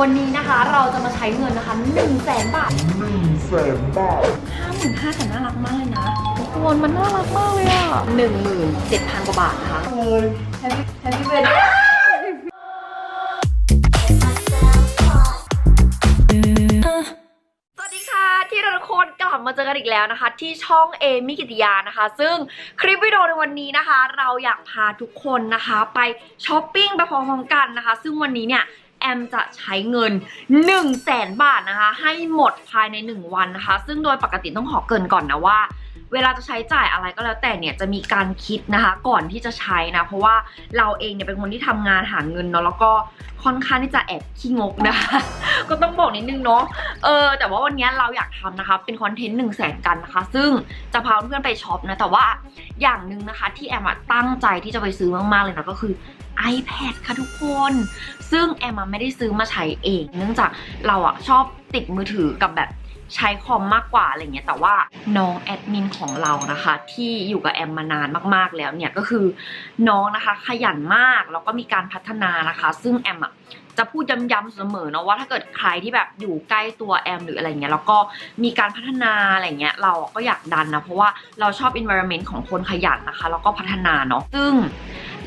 วันนี้นะคะเราจะมาใช้เงินนะคะ1 0 0 0 0แสนบาทหนึ่งแสนบาทห้าหมื่นห้าแต่น่ารักมากเลยนะทุกคนมันน่ารักมากเลยอะหนึ่งหมื่นเจ็ดพันกว่าบาทนะคะเลยแฮปปี้แฮปปี้เบิร์ดสวัสดีค่ะที่เราทุกคนกลับมาเจอกันอีกแล้วนะคะ ที่ช่องเอมิกิติยานะคะ ซึ่งคลิปวิดีโอในวันนี้นะคะ เราอยากพาทุกคนนะคะ ไปช้อปปิ้งไปพร้อมๆกันนะคะ ซึ่งวันนี้เนี่ย แอมจะใช้เงิน 1 0 0 0 0แสนบาทนะคะ ให้หมดภายใน 1 วันนะคะ ซึ่งโดยปกติต้องขอเกินก่อนนะว่าเวลาจะใช้จ่ายอะไรก็แล้วแต่เนี่ยจะมีการคิดนะคะก่อนที่จะใช้นะเพราะว่าเราเองเนี่ยเป็นคนที่ทำงานหาเงินเนาะแล้วก็ค่อนข้างที่จะแอบขี้งกนะคะก็ต้องบอกนิดนึงเนาะเออแต่ว่าวันนี้เราอยากทำนะคะเป็นคอนเทนต์หนึ่งแสนกันนะคะ ซึ่งจะพาเพื่อนไปช็อปนะแต่ว่าอย่างหนึ่งนะคะที่แอมตั้งใจที่จะไปซื้อมากๆเลยนะก็คือ iPad ค่ะทุกคน ซึ่งแอมไม่ได้ซื้อมาใช้เอง เนื่องจากเราอะชอบติดมือถือกับแบบใช้คอมมากกว่าอะไรเงี้ยแต่ว่าน้องแอดมินของเรานะคะ ที่อยู่กับแอมมานานมากๆแล้วเนี่ยก็คือน้องนะคะขยันมากแล้วก็มีการพัฒนานะคะ ซึ่งแอมอะจะพูดย้ำๆเสมอเนาะว่าถ้าเกิดใครที่แบบอยู่ใกล้ตัวแอมหรืออะไรเงี้ยแล้วก็มีการพัฒนาอะไรเงี้ยเราก็อยากดันนะเพราะว่าเราชอบ environment ของคนขยันนะคะแล้วก็พัฒนาเนาะซึ่ง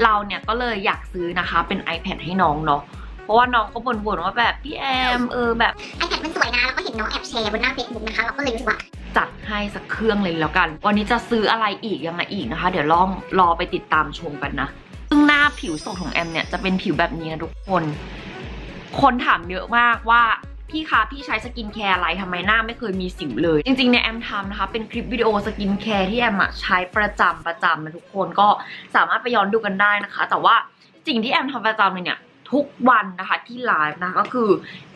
เราเนี่ยก็เลยอยากซื้อนะคะ เป็น iPad ให้น้องเนาะเพราะว่าน้องก็บ่นๆว่าแบบพี่แอมเออแบบไอแพดมันสวยนะแล้วก็เห็นน้องแอบแชร์บนหน้าเฟซบุ๊กนะคะเราก็เลยรู้สึกว่าจัดให้สักเครื่องเลยแล้วกัน วันนี้จะซื้ออะไรอีกยังไงอีกนะคะ เดี๋ยวลองรอไปติดตามชมกันนะซึ่งหน้าผิวสดของแอมเนี่ยจะเป็นผิวแบบนี้นะทุกคน คนถามเยอะมากว่า พี่คะพี่ใช้สกินแคร์อะไรทำไมหน้าไม่เคยมีสิวเลย จริงๆเนี่ยแอมทำนะคะ เป็นคลิปวิดีโอสกินแคร์ที่แอมอะใช้ประจำประจำนะทุกคนก็สามารถไปย้อนดูกันได้นะคะ แต่ว่าสิ่งที่แอมทำประจำเลยเนี่ยทุกวันนะคะที่ไลฟ์นะก็คือ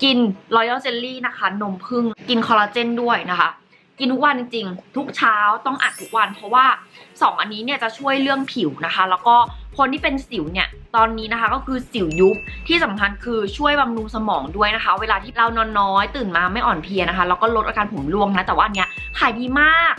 กินรอยัลเจลลี่นะคะ นมผึ้งกินคอลลาเจนด้วยนะคะ กินทุกวันจริงๆ ทุกเช้าต้องอัดทุกวัน เพราะว่า 2 อันนี้เนี่ยจะช่วยเรื่องผิวนะคะ แล้วก็คนที่เป็นสิวเนี่ยตอนนี้นะคะก็คือสิวยุบที่สำคัญคือช่วยบำรุงสมองด้วยนะคะ เวลาที่เรานอนน้อยตื่นมาไม่อ่อนเพลียนะคะแล้วก็ลดอาการผมร่วงนะแต่ว่าอันเนี้ยขายดีมาก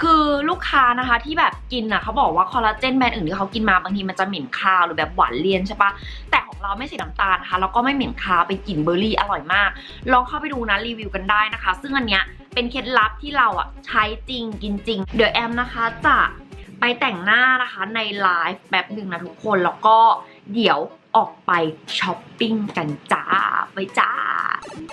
คือลูกค้านะคะที่แบบกินอะเขาบอกว่าคอลลาเจนแบรนด์อื่นที่เขากินมาบางทีมันจะเหม็นคาวหรือแบบหวานเลี่ยนใช่ปะแต่ของเราไม่ใส่น้ำตาลนะคะแล้วก็ไม่เหม็นคาวเป็นกลิ่นเบอร์รี่อร่อยมาก ลองเข้าไปดูนะรีวิวกันได้นะคะ ซึ่งอันเนี้ยเป็นเคล็ดลับที่เราอะใช้จริงกินจริง เดี๋ยวแอมนะคะจะไปแต่งหน้านะคะในไลฟ์แบบหนึ่งนะทุกคนแล้วก็เดี๋ยว ออกไปช้อปปิ้งกันจ้าไปจ้า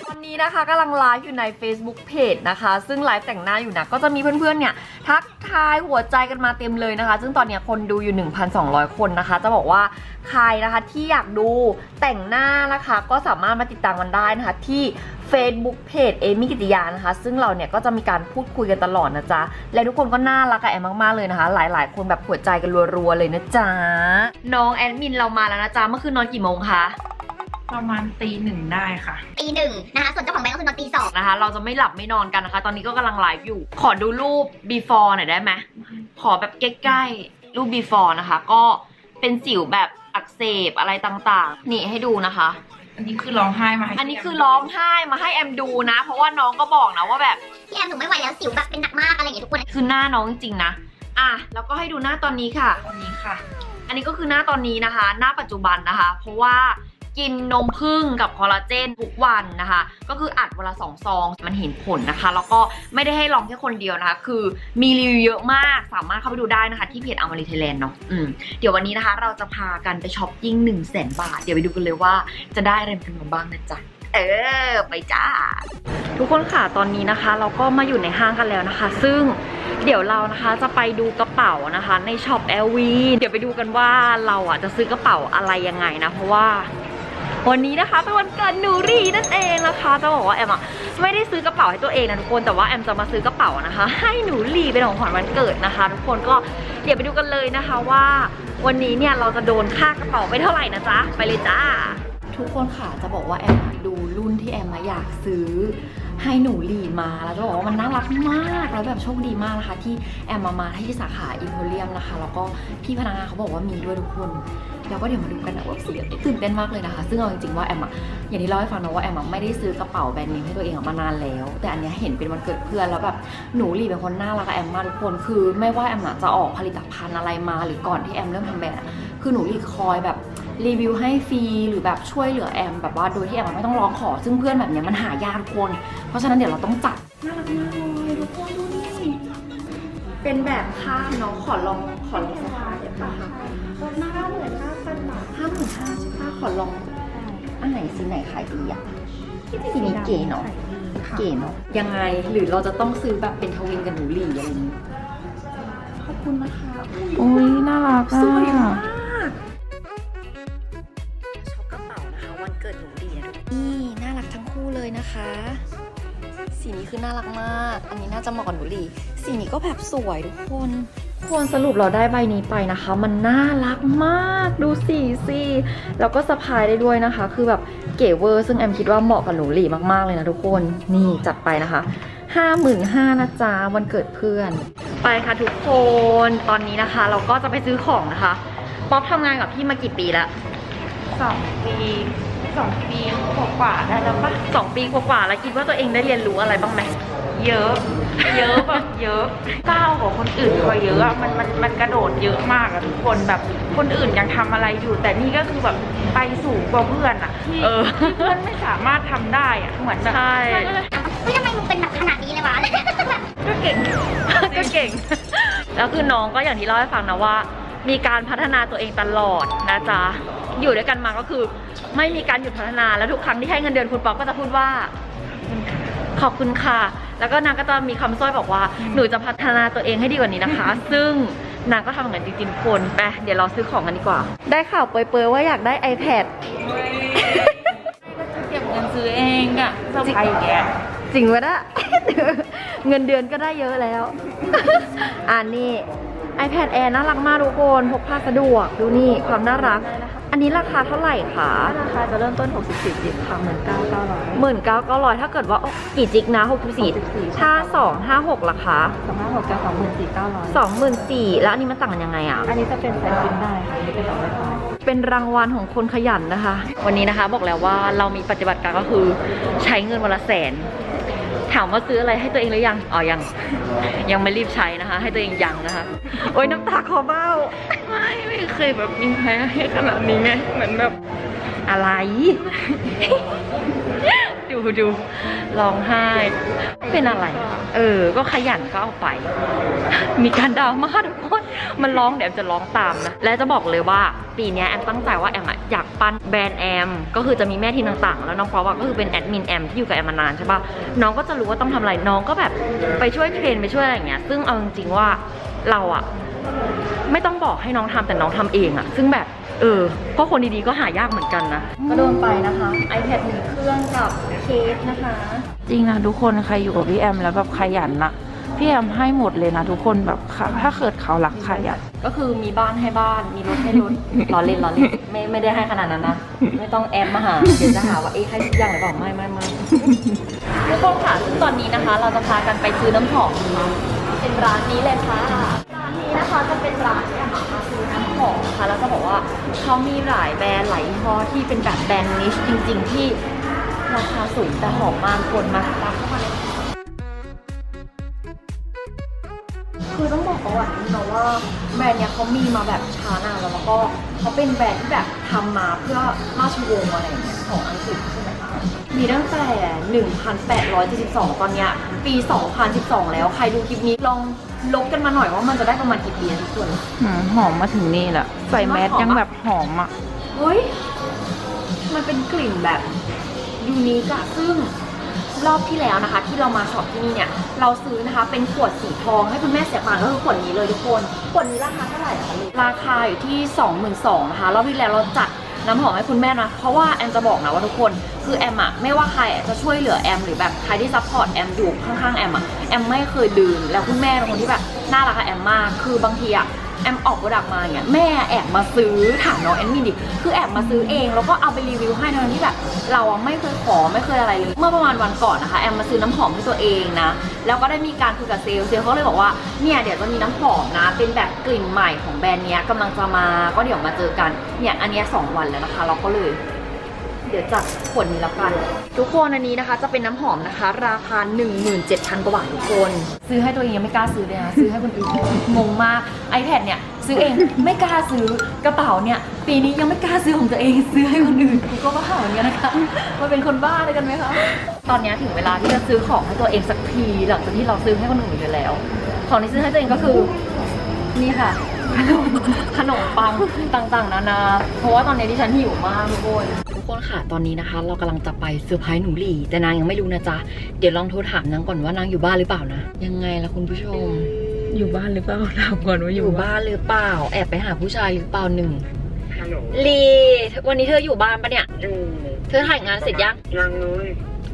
ตอนนี้นะคะกำลังไลฟ์อยู่ใน Facebook Page นะคะ ซึ่งไลฟ์แต่งหน้าอยู่นะ ก็จะมีเพื่อนๆเนี่ยทักทายหัวใจกันมาเต็มเลยนะคะ ซึ่งตอนนี้คนดูอยู่ 1,200 คนนะคะ จะบอกว่าใครนะคะที่อยากดูแต่งหน้านะคะ ก็สามารถมาติดตามกันได้นะคะที่ Facebook Page เอมิกิติยานะคะ ซึ่งเราเนี่ยก็จะมีการพูดคุยกันตลอดนะจ๊ะ และทุกคนก็น่ารักกับแอมมากๆเลยนะคะ หลายๆ คนแบบหัวใจกันรัวๆเลยนะจ๊ะ น้องแอดมินเรามาแล้วนะจ๊ะ เมื่อคืนนอนกี่โมงคะประมาณตีหนึ่งได้ค่ะ ตีหนึ่งนะคะ ส่วนเจ้าของแบงก์ก็คือนอนตีสองนะคะ เราจะไม่หลับไม่นอนกันนะคะ ตอนนี้ก็กำลังไลฟ์อยู่ ขอดูรูป before หน่อยได้ไหมขอแบบใกล้ๆ รูป before นะคะ ก็เป็นสิวแบบอักเสบอะไรต่างๆ นี่ให้ดูนะคะ อันนี้คือร้องไห้มาให้อันนี้คือร้องไห้มาให้แอมดูนะ เพราะว่าน้องก็บอกนะว่าแบบพี่แอมหนูไม่ไหวแล้วสิวแบบเป็นหนักมากอะไรอย่างเงี้ยทุกคนคือหน้าน้องจริงๆนะอะแล้วก็ให้ดูหน้าตอนนี้ค่ะวันนี้ค่ะ อันนี้ก็คือหน้าตอนนี้นะคะ หน้าปัจจุบันนะคะ เพราะว่า กินนมผึ้งกับคอลลาเจนทุกวันนะคะ ก็คืออัดวันละสองซอง มันเห็นผลนะคะ แล้วก็ไม่ได้ให้ลองแค่คนเดียวนะคะ คือมีรีวิวเยอะมากสามารถเข้าไปดูได้นะคะ ที่เพจอมริเทเลนเนาะอืมเดี๋ยววันนี้นะคะ เราจะพากันไปช้อปปิ้ง1นึ่งแสนบาท เดี๋ยวไปดูกันเลยว่าจะได้อะไรกันมาบ้างนะจ๊ะเออ ไปจ้า ทุกคนค่ะตอนนี้นะคะ เราก็มาอยู่ในห้างกันแล้วนะคะ ซึ่งเดี๋ยวเรานะคะจะไปดูกระเป๋านะคะ ในช็อป LV เดี๋ยวไปดูกันว่าเราอะจะซื้อกระเป๋าอะไรยังไงนะ เพราะว่า วันนี้นะคะเป็นวันเกิดหนูรีนั่นเองนะคะ จะบอกว่าแอมอะไม่ได้ซื้อกระเป๋าให้ตัวเองนะทุกคนแต่ว่าแอมจะมาซื้อกระเป๋านะคะ ให้หนูรีเป็นของขวัญวันเกิดนะคะ ทุกคนก็เดี๋ยวไปดูกันเลยนะคะว่า วันนี้เนี่ยเราจะโดนค่ากระเป๋าไปเท่าไหร่นะจ๊ะไปเลยจ้า ทุกคนค่ะจะบอกว่าแอมดูรุ่นที่แอมมาอยากซื้อ ให้หนูลีมาแล้วจะบอกว่ามันน่ารักมากแล้วแบบโชคดีมากนะคะ ที่แอมมามาที่สาขาอิมโพเรียมนะคะ แล้วก็พี่พนักงานเขาบอกว่ามีด้วยทุกคนแล้วก็เดี๋ยวมาดูกันนะว่าเสียตื่นเต้นมากเลยนะคะ ซึ่งเอาจริงๆว่าแอมอะอย่างที่เล่าให้ฟังนะว่าแอมอะไม่ได้ซื้อกระเป๋าแบรนด์เนมให้ตัวเองอะมานานแล้ว แต่อันนี้เห็นเป็นวันเกิดเพื่อนแล้วแบบหนูลีเป็นคนน่ารักกับแอมมากทุกคนคือ ไม่ว่าแอมอะจะออกผลิตภัณฑ์อะไรมา หรือก่อนที่แอมเริ่มทำแบรนด์คือหนูลีคอยแบบ รีวิวให้ฟรีหรือแบบช่วยเหลือแอมแบบว่าโดยที่แอมไม่ต้องร้องขอ ซึ่งเพื่อนแบบเนี้ยมันหายากทุกคน เพราะฉะนั้นเดี๋ยวเราต้องจัดน่ารักมากเลยทุกคนดูนี่เป็นแบบผ้าเนาะขอลองขอลองสะพาได้ปะคะหน้าเหมื่นห้าพันบาทห้าหมื่นห้าใช่ปะขอลองอันไหนสีไหนขายดีอะสีนี้เก๋เนาะเก๋เนาะยังไงหรือเราจะต้องซื้อแบบเป็นทวินกับหนูหลี่อะไรนี้ขอบคุณนะคะโอ้ยน่ารักอะ นะคะ สีนี้คือน่ารักมาก อันนี้น่าจะเหมาะกับหนูดีสีนี้ก็แบบสวยทุกคนควรสรุปเราได้ใบนี้ไปนะคะ มันน่ารักมากดูสีสิแล้วก็สะพายได้ด้วยนะคะ คือแบบเก๋เวอร์ซึ่งแอมคิดว่าเหมาะกับหนูหลีมากๆเลยนะทุกคนนี่จัดไปนะคะห้าหมื่นห้านะจ๊ะวันเกิดเพื่อน ไปค่ะทุกคนตอนนี้นะคะ เราก็จะไปซื้อของนะคะป๊อปทำงานกับพี่มากี่ปีแล้วสองปี สองปีกว่าๆได้แล้วปะสองปีกว่าๆแล้วคิดว่าตัวเองได้เรียนรู้อะไรบ้างไหมเยอะ เยอะแบบเยอะก้าวกว่าคนอื่นเขาเยอะอะมันมันมันกระโดดเยอะมากอะทุกคนแบบคนอื่นยังทำอะไรอยู่ แต่นี่ก็คือแบบไปสูงกว่าเพื่อนอะที่เออ ที่เพื่อนไม่สามารถทำได้อะเหมือนแบบใช่ มันก็เลยเฮ้ยทำไมมึงเป็นแบบขนาดนี้เลยวะ ก็เก่ง ก็เก่ง แล้วคือน้องก็อย่างที่เล่าให้ฟังนะว่า มีการพัฒนาตัวเองตลอดนะจ๊ะ อยู่ด้วยกันมาก็คือ ไม่มีการหยุดพัฒนาแล้วทุกครั้งที่ให้เงินเดือนคุณป๊อปก็จะพูดว่า ขอบคุณค่ะ แล้วก็นางก็จะมีคำสร้อยบอกว่า หนูจะพัฒนาตัวเองให้ดีกว่านี้นะคะ ซึ่งนางก็ทำเหมือนจริงๆทุกคนไปเดี๋ยวเราซื้อของกันดีกว่า ได้ข่าวเปยๆว่าอยากได้ iPad เก็บเงินซื้อเองอะเซอร์ไพรส์อย่างเงี้ยจริงวะนะ เงินเดือนก็ได้เยอะแล้วอันนี้ iPad Air น่ารักมากทุกคนพกพาสะดวก ดูนี่ความน่ารัก อันนี้ราคาเท่าไหร่คะราคาจะเริ่มต้น 64จิกค่ะเหมือน9,900หมื่นเก้าเก้าร้อยถ้าเกิดว่าโอ้กี่จิกนะหกสี่64ถ้าสองห้าหกราคา256จะ24,900สองหมื่นสี่แล้วอันนี้มันต่างกันยังไงอะ อันนี้จะเป็นสายพิมพ์ได้ค่ะอันนี้เป็นต่อไวไฟเป็นรางวัลของคนขยันนะคะ วันนี้นะคะบอกแล้วว่าเรามีปฏิบัติการก็คือใช้เงินวันละแสน ถามว่าซื้ออะไรให้ตัวเองหรือยัง อ๋อ ยัง ยังไม่รีบใช้นะคะ ให้ตัวเองยังนะคะ โอ๊ยน้ำตาคอเบ้า ไม่ไม่เคยแบบมีใครให้ขนาดนี้ไง เหมือนแบบอะไร ดูดูร้องไห้ เป็นอะไร เออ ก็ขยันก็เอาไป มีการดราม่าทุกคนมันร้องเดี๋ยวแอมจะร้องตามนะ และจะบอกเลยว่าปีนี้แอมตั้งใจว่าแอมอะอยากปั้นแบรนด์แอม ก็คือจะมีแม่ทีมต่างๆ แล้วน้องพอว่าก็คือเป็นแอดมินแอมที่อยู่กับแอมมานานใช่ปะน้องก็จะรู้ว่าต้องทำอะไรน้องก็แบบไปช่วยเทรนไปช่วยอะไรอย่างเงี้ย ซึ่งเอาจริงๆว่าเราอะไม่ต้องบอกให้น้องทำแต่น้องทำเองอะซึ่งแบบ เออก็คนดีๆก็หายากเหมือนกันนะ ก็โดนไปนะคะ iPad หนึ่งเครื่องกับเคสนะคะ จริงนะทุกคนใครอยู่กับพี่แอมแล้วแบบขยันนะพี่แอมให้หมดเลยนะทุกคนแบบค่ะถ้าเกิดเขารักขยันก็คือมีบ้านให้บ้าน มีรถให้รถ ล้อเล่นล้อเล่นไม่ไม่ได้ให้ขนาดนั้นนะ ไม่ต้องแอมมาหา เดี๋ยวจะหาว่าเอ๊ะให้ทุกอย่างหรือเปล่า ไม่ไม่ไม่ทุกคนค่ะซึ่งตอนนี้นะคะ เราจะพากันไปซื้อน้ำหอมเป็นร้านนี้เลยค่ะ ร้านนี้นะคะจะเป็นร้านที่ค่ะมาซื้อน้ำหอมนะคะแล้วจะบอกว่า เขามีหลายแบรนด์หลายพอที่เป็นแบบแบรนด์นิชจริง ๆ ที่ราคาสูงแต่หอมมากคนมาตามเข้ามาเลยคือต้องบอกประวัตินิดนึงนะว่าแบรนด์เนี้ยเขามีมาแบบช้านานแล้วแล้วก็เขาเป็นแบรนด์ที่แบบทำมาเพื่อราชวงศ์อะไรอย่างเงี้ยของอังกฤษใช่ไหม มีตั้งแต่ 1872 ตอนเนี้ยปี 2012 แล้วใครดูคลิปนี้ลองลบกันมาหน่อยว่ามันจะได้ประมาณกี่ปีนะทุกคนหืมหอมมาถึงนี่แหละใส่แมสยังแบบหอมอะเฮ้ย มันเป็นกลิ่นแบบยูนิคอะซึ่งรอบที่แล้วนะคะ ที่เรามาช็อปที่นี่เนี่ย เราซื้อนะคะเป็นขวดสีทองให้คุณแม่เสียผ่านก็คือขวดนี้เลยทุกคน ขวดนี้ราคาเท่าไหร่อะคะลูกราคาอยู่ที่ 22,000นะคะรอบที่แล้วเราจัด น้ำหอมให้คุณแม่นะ เพราะว่าแอมจะบอกนะว่าทุกคน คือแอมอะไม่ว่าใครจะช่วยเหลือแอมหรือแบบใครที่ซัพพอร์ตแอมอยู่ข้างๆแอมอะแอมไม่เคยลืมแล้วคุณแม่เป็นคนที่แบบน่ารักกับแอมมาก คือบางทีอะ แอมออกโปรดักต์มาอย่างเงี้ยแม่แอบมาซื้อถามน้องแอดมินดิคือแอบมาซื้อเองแล้วก็เอาไปรีวิวให้ทั้งที่แบบเราไม่เคยขอไม่เคยอะไรเลยเมื่อประมาณวันก่อนนะคะแอมมาซื้อน้ำหอมให้ตัวเองนะแล้วก็ได้มีการคุยกับเซลล์เซลล์เขาเลยบอกว่าเนี่ยเดี๋ยวจะมีน้ำหอมนะ เป็นแบบกลิ่นใหม่ของแบรนด์เนี้ยกำลังจะมาก็เดี๋ยวมาเจอกันเนี่ยอันเนี้ยสองวันแล้วนะคะ เราก็เลย เดี๋ยวจัดขวดนี้แล้วกัน ทุกคนอันนี้นะคะจะเป็นน้ำหอมนะคะ ราคา 17,000กว่าบาททุกคน ซื้อให้ตัวเองยังไม่กล้าซื้อเลยนะซื้อให้คนอื่นงงมาก iPad เนี่ยซื้อเองไม่กล้าซื้อกระเป๋าเนี่ยปีนี้ยังไม่กล้าซื้อของตัวเอง ซื้อให้คนอื่นกูก็บ้าเหมือนกันนะคะมาเป็นคนบ้าเลยกันไหมคะตอนนี้ถึงเวลาที่จะซื้อของให้ตัวเองสักทีหลังจากที่เราซื้อให้คนอื่นไปแล้ว ของที่ซื้อให้ตัวเองก็คือนี่ค่ะขนมขนมปังต่างๆ นานา เพราะว่าตอนนี้ดิฉันหิวมากทุกคน ทุกคนค่ะตอนนี้นะคะ เรากำลังจะไปเซอร์ไพรส์หนูหลี่ แต่นางยังไม่รู้นะจ๊ะ เดี๋ยวลองโทรถามนางก่อนว่านางอยู่บ้านหรือเปล่านะ ยังไงล่ะคุณผู้ชม อยู่บ้านหรือเปล่าถามก่อนว่าออยู่ยู่บ้านบ้านหรือเปล่า แอบไปหาผู้ชายหรือเปล่าหนึ่งฮัลโหลลีวันนี้เธออยู่บ้านปะเนี่ยอยู่เธอถ่ายงานเสร็จยังยังเลย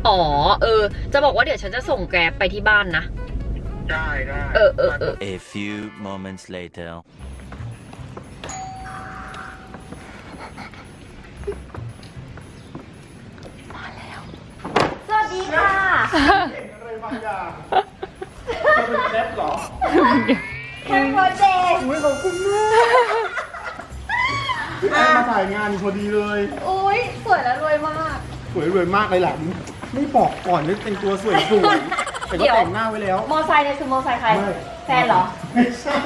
อ๋อเออ จะบอกว่าเดี๋ยวฉันจะส่งแกร็บไปที่บ้านนะได้ได้เออเออเออ A few moments later. อะไรบางอย่างจะเป็นแรปเหรอแฮปปี้เบิร์ดเดย์อุ้ยขอบคุณมากพี่แอนมาถ่ายงานพอดีเลยอุ้ยสวยและรวยมาก สวยรวยมากเลยหลังไม่บอกก่อนนึกแต่งตัวสวยสวยแต่เดี๋ก็ยวแต่งหน้าไว้แล้วมอไซค์เนี่ยคือมอไซค์ใครไม่แฟนเหรอไม่ใช่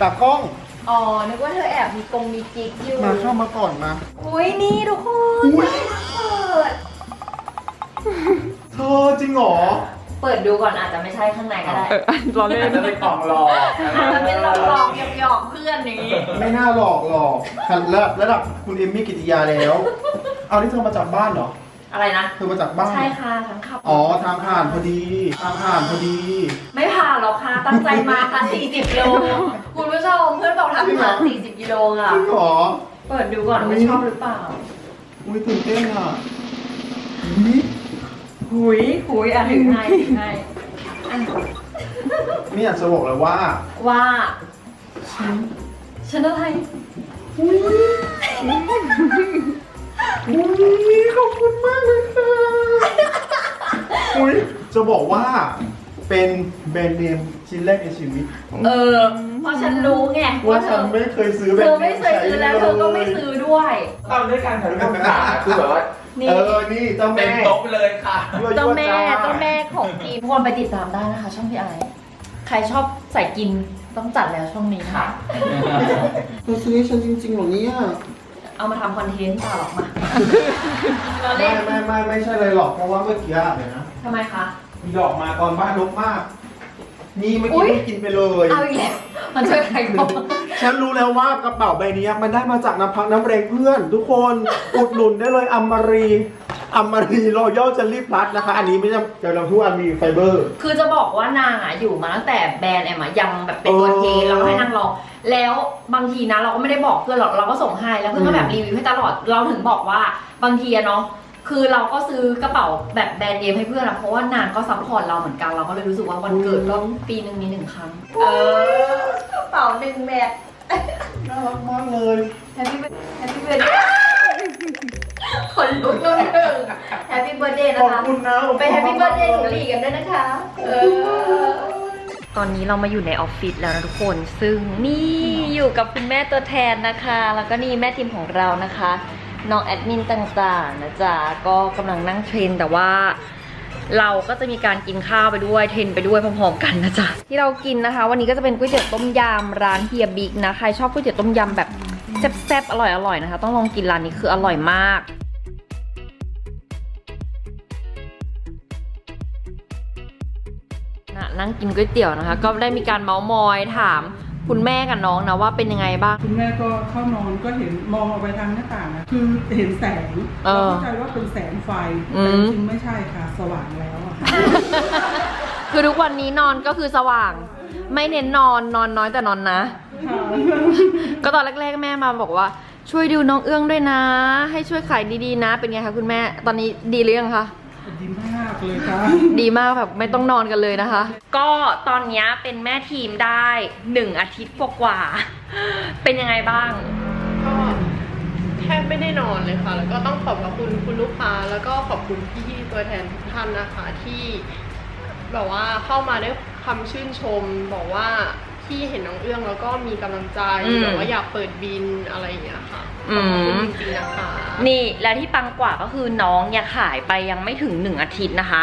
ตากล้องอ๋อ นึกว่าเธอแอบมีกงมีกิ๊กอยู่ มาเข้ามาก่อนมา อุ้ยนี่ทุกคนอุ๊ยเปิดเธอจริงเหรอ เปิดดูก่อนอาจจะไม่ใช่ข้างในก็ได้เออรอเล่นจะเป็นกล่องหลอกอาจจะเป็นหลอกหลอกๆหยอกๆเพื่อนนี้ไม่น่าหลอกหรอกทันระดับระดับคุณเอมมี่กิติยาแล้ว เอาที่เธอมาจากบ้านเหรอ อะไรนะเธอมาจากบ้านใช่ค่ะทั้งขับอ๋อทางผ่านพอดีทางผ่านพอดี ไม่ผ่านหรอกค่ะตั้งใจมาค่ะ 40โลคุณผู้ชมเพื่อนบอกทำผ่าน40กิโลค่ะจริงเหรอเปิดดูก่อนว่าชอบหรือเปล่าอุ้ยตื่นเต้นอะอุ๊ย หุยหุยอะถึงไงถึงไงนี่อยากจะบอกเลยว่า ว่าฉันอะไรอุ้ยอุ้ยขอบคุณมากเลยค่ะอุ้ยจะบอกว่าเป็นแบรนด์เนมชิ้นแรกในชีวิต เออเพราะฉันรู้ไงว่าเธฉันอไม่เคยซื้อแบเธรนอด์เนไม่มเคยซื้อแล้วเธอก็ไม่ซื้อด้วยตามด้วยการถ่ายรูปกับขาคือแบบว่า นี่เออ นี่เจ้าเต็แม่มโต๊ะไปเลยค่ะ ยั่วๆเจ้าแม่จ้เจ้าแม่ของกินทุกคนไปติดตามได้นะคะ ช่องพี่ไอใครชอบใส่กินต้องจัดแล้วช่องนี้ค่ะ เธอซื้อให้ฉันจริงๆเหรอเนี่ยเอามาทำคอนเทนต์ต่อหรอกมาเราไม่เล่นไม่ไม่ไม่ใช่เลยหรอกเพราะว่าเมื่อกี้อะเดี๋ยวนะทำไมคะ มีดอกมาตอนบ้านรกมาก นี่เมื่ออุ๊กี้ย ไม่กินไปเลย เอาอีกแล้วมันช่วยใครบ้างฉันรู้แล้วว่ากระเป๋าใบนี้มันได้มาจากน้ำพักน้ำแรงเพื่อน ทุกคนอุดหนุนได้เลยอัมมารีอัมมารีรอยัลเจลลี่พลัสนะคะ อันนี้ไม่ใช่เดี๋ยวเราทุกอันมีไฟเบอร์ คือจะบอกว่านางอะอยู่มาตั้งแต่แบรนด์แอมอะยังแบบเป็นตัวเออเทเราก็ให้นางลองแล้วบางทีนะเราก็ไม่ได้บอกเพื่อนหรอกเราก็ส่งให้แล้วเพื่อนก็แบบรีวิวให้ตลอดเราถึงบอกว่าบางทีอะเนาะ คือเราก็ซื้อกระเป๋าแบบแบรนด์เนมให้เพื่อนอะเพราะว่านางก็ซัพพอร์ตเราเหมือนกันเราก็เลยรู้สึกว่าวันเกิดก็ปีหนึ่งมีหนึ่งครั้ง เออกระเป๋าหนึ่งแบบน่ารักมากเลย แฮปปี้แฮปปี้เบิร์ดคนลุกตัวหนึ่งแฮปปี้เบิร์ดเดย์ขนะอบคะคุณนะไปแฮปปี้เบิร์ดเดย์หนูหลีกันด้วยนะคะ เออ ตอนนี้เรามาอยู่ในออฟฟิศแล้วนะทุกคน ซึ่งนี่อยู่กับคุณแม่ตัวแทนนะคะ แล้วก็นี่แม่ทีมของเรานะคะ น้องแอดมินต่างๆนะจ๊ะก็กำลังนั่งเทรนแต่ว่าเราก็จะมีการกินข้าวไปด้วยเทรนไปด้วยพร้อมๆกันนะจ๊ะที่เรากินนะคะ วันนี้ก็จะเป็นก๋วยเตี๋ยวต้มยำร้านเฮียบิ๊กนะใครชอบก๋วยเตี๋ยวต้มยำแบบแซ่บๆอร่อยๆนะคะ ต้องลองกินร้านนี้คืออร่อยมากนะนั่งกินก๋วยเตี๋ยวนะคะ ก็ได้มีการเมาส์มอยถาม คุณแม่กับน้องนะว่าเป็นยังไงบ้าง คุณแม่ก็เข้านอนก็เห็นมองออกไปทางหน้าต่างอะคือเห็นแสงเออเราเข้าใจว่าเป็นแสงไฟอืแต่มจริงๆไม่ใช่ค่ะ สว่างแล้วอะค่ะ คือทุกวันนี้นอนก็คือสว่าง ไม่เน้นนอนนอนน้อยแต่นอนนะ ก็ตอนแรกๆแม่มาบอกว่า ช่วยดูน้องเอื้องด้วยนะ ให้ช่วยขายดีๆนะ เป็นไงคะคุณแม่ตอนนี้ดีหรือยังคะ ดีมาก เลยค่ะดีมากแบบไม่ต้องนอนกันเลยนะคะ ก็ตอนเนี้ยเป็นแม่ทีมได้หนึ่งอาทิตย์กว่าๆเป็นยังไงบ้าง ก็แทบไม่ได้นอนเลยค่ะ แล้วก็ต้องขอบพระคุณคุณลูกค้า แล้วก็ขอบคุณพี่ๆตัวแทนทุกท่านนะคะที่แบบว่าเข้ามาด้วยคำชื่นชมบอกว่า ที่เห็นน้องเอื้องแล้วก็มีกำลังใจอืมแบบว่าอยากเปิดบินอะไรอย่างเงี้ยค่ะอืขอบมคุณจริงๆนะคะ นี่และที่ปังกว่าก็คือน้องเนี่ยขายไปยังไม่ถึงหนึ่งอาทิตย์นะคะ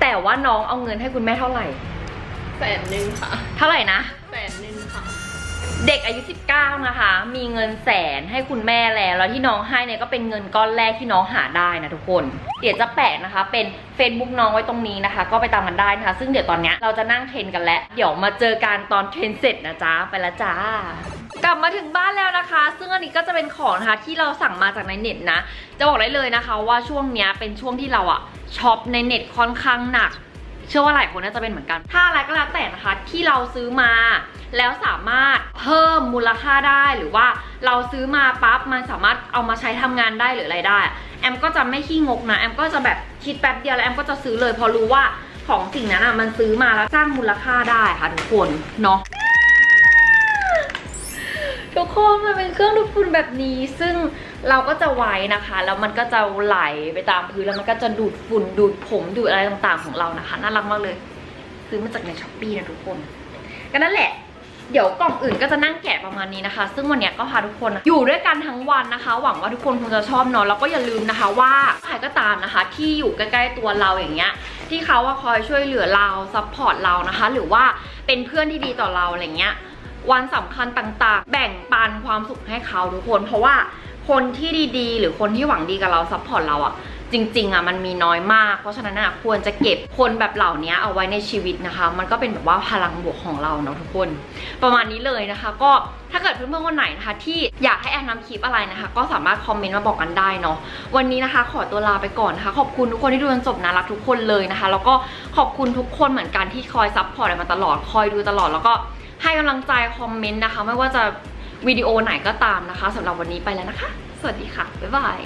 แต่ว่าน้องเอาเงินให้คุณแม่เท่าไหร่ แสนหนึ่งค่ะ เท่าไหร่นะ แสนหนึ่งค่ะ เด็กอายุ 19 นะคะ มีเงินแสนให้คุณแม่แล้ว แล้วที่น้องให้เนี่ยก็เป็นเงินก้อนแรกที่น้องหาได้นะทุกคน เดี๋ยวจะแปะนะคะ เป็น Facebook น้องไว้ตรงนี้นะคะ ก็ไปตามกันได้นะคะ ซึ่งเดี๋ยวตอนเนี้ยเราจะนั่งเทรนกันแล้ว เดี๋ยวมาเจอกันตอนเทรนเสร็จนะจ๊ะ ไปละจ้ากลับมาถึงบ้านแล้วนะคะ ซึ่งอันนี้ก็จะเป็นของนะคะที่เราสั่งมาจากในเน็ตนะ จะบอกได้เลยนะคะว่าช่วงเนี้ยเป็นช่วงที่เราอะช็อปในเน็ตค่อนข้างหนัก ชื่อว่าหลายคนน่าจะเป็นเหมือนกัน ถ้าอะไรก็แล้วแต่นะคะที่เราซื้อมา แล้วสามารถเพิ่มมูลค่าได้หรือว่าเราซื้อมาปั๊บมันสามารถเอามาใช้ทำงานได้หรืออะไรได้ แอมก็จะไม่ขี้งกนะแอมก็จะแบบคิดแป๊บเดียวแล้วแอมก็จะซื้อเลยเพราะรู้ว่าของสิ่งนั้นอะมันซื้อมาแล้วสร้างมูลค่าได้ค่ะทุกคนเนาะทุกคนมันเป็นเครื่องดูดฝุ่นแบบนี้ซึ่ง เราก็จะไว้นะคะแล้วมันก็จะไหลไปตามพื้นแล้วมันก็จะดูดฝุ่นดูดผมดูดอะไรต่างๆของเรานะคะน่ารักมากเลยซื้อมาจากในช้อปปี้นะทุกคนก็นั่นแหละเดี๋ยวกล่องอื่นก็จะนั่งแกะประมาณนี้นะคะ ซึ่งวันนี้ก็พาทุกคนอยู่ด้วยกันทั้งวันนะคะ หวังว่าทุกคนคงจะชอบเนอะแล้วก็อย่าลืมนะคะ ว่าใครก็ตามนะคะ ที่อยู่ใกล้ๆตัวเราอย่างเงี้ยที่เขาว่าคอยช่วยเหลือเราซัพพอร์ตเรานะคะ หรือว่าเป็นเพื่อนที่ดีต่อเราอะไรเงี้ย วันสำคัญต่างๆ แบ่งปันความสุขให้เขาทุกคน เพราะว่า คนที่ดีๆ หรือคนที่หวังดีกับเราซัพพอร์ตเราอะจริงๆอะมันมีน้อยมาก เพราะฉะนั้นอะควรจะเก็บคนแบบเหล่านี้เอาไว้ในชีวิตนะคะ มันก็เป็นแบบว่าพลังบวกของเราเนาะทุกคน ประมาณนี้เลยนะคะ ก็ถ้าเกิดเพื่อนๆคนไหนนะคะ ที่อยากให้แอนทำคลิปอะไรนะคะ ก็สามารถคอมเมนต์มาบอกกันได้เนาะวันนี้นะคะ ขอตัวลาไปก่อนนะคะ ขอบคุณทุกคนที่ดูจนจบนะรักทุกคนเลยนะคะ แล้วก็ขอบคุณทุกคนเหมือนกันที่คอยซัพพอร์ตมาตลอดคอยดูตลอดแล้วก็ให้กำลังใจคอมเมนต์นะคะ ไม่ว่าจะ วิดีโอไหนก็ตามนะคะสำหรับวันนี้ไปแล้วนะคะ สวัสดีค่ะ บ๊ายบาย